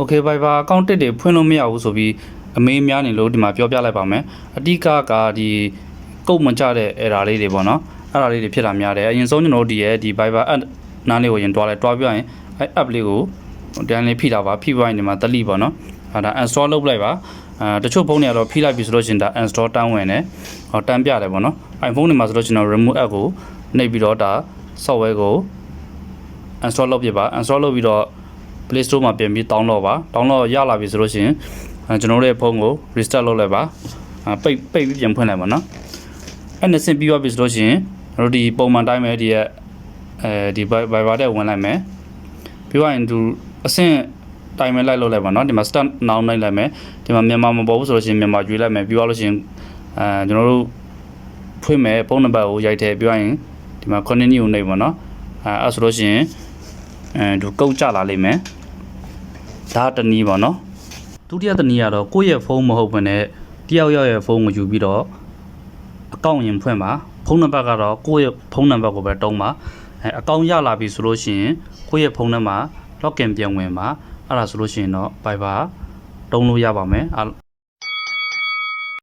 Okay Viber အကောင့်တစ်တွေဖွင့်လို့မရဘူးဆိုပြီးအမေးများနေလို့ဒီမှာပြောပြလိုက်ပါမယ်အဓိကကဒီကုတ်မကြတဲ့ error လေးတွေပေါ့နော်အဲ့ဒါလေးတွေဖြစ်တာများတယ်အရင်ဆုံးကျွန်တော်တို့ဒီရဲ့ဒီ Viber app နားလေးကိုရင်တွားလိုက်တွားပြရင်အဲ့ app လေးကိုတန်းလေးဖိတာပါဖိပွားရင်ဒီမှာတလိပေါ့နော်အဲ့ဒါ install လုပ်လိုက်ပါအဲတချို့ဖုန်းတွေကတော့ဖိလိုက်ပြီဆိုလို့ရှိရင်ဒါ install တန်းဝင်တယ်ဟောတန်းပြတယ်ပေါ့နော် iPhone တွေမှာဆိုလို့ရှိရင်တော့ remove app ကိုနှိပ်ပြီးတော့ဒါ software ကို install လုပ်ပြပါ install လုပ်ပြီးတော့ Play Store မှာပြန်ပြီး download ပါ download ရလာပြီဆိုလို့ရှိရင်အဲကျွန်တော်တို့ရဲ့ဖုန်းကို restart လုပ်လိုက်ပါအဲပိတ်ပိတ်ပြီးပြန်ဖွင့်လိုက်ပါနော်အဲ့နဲ့ဆင်ပြီးသွားပြီဆိုလို့ရှိရင်ကျွန်တော်တို့ဒီပုံမှန်တိုင်းပဲဒီရဲ့အဲဒီ Viber တဲ့ဝင်လိုက်မယ်ပြီးသွားရင်သူအဆင့်တိုင်းမဲ့လိုက်လုပ်လိုက်ပါနော်ဒီမှာ start now နိုင်လိုက်မယ်ဒီမှာမြန်မာမပေါ်ဘူးဆိုလို့ရှိရင်မြန်မာရွေးလိုက်မယ်ပြီးသွားလို့ရှိရင်အဲကျွန်တော်တို့ဖွင့်မယ်ဖုန်းနံပါတ်ကိုရိုက်ထည့်ပြီးသွားရင်ဒီမှာ continue ကိုနှိပ်ပါနော်အဲအဲ့ဆိုလို့ရှိရင်အဲသူကုတ်ကြလာလိမ့်မယ် ဒါတနည်းပါနော်ဒုတိယတနည်းကတော့ကိုယ့်ရဲ့ဖုန်းမဟုတ်ဘဲနဲ့တယောက်ယောက်ရဲ့ဖုန်းကိုယူပြီးတော့အကောင့်ရင်ဖွင့်ပါဖုန်းနံပါတ်ကတော့ကိုယ့်ရဲ့ဖုန်းနံပါတ်ကိုပဲတုံးပါအဲအကောင့်ရလာပြီဆိုလို့ရှိရင်ကိုယ့်ရဲ့ဖုန်းထဲမှာ login ပြန်ဝင်ပါအဲ့ဒါဆိုလို့ရှိရင်တော့ Viber တုံးလို့ရပါမယ်အဲ့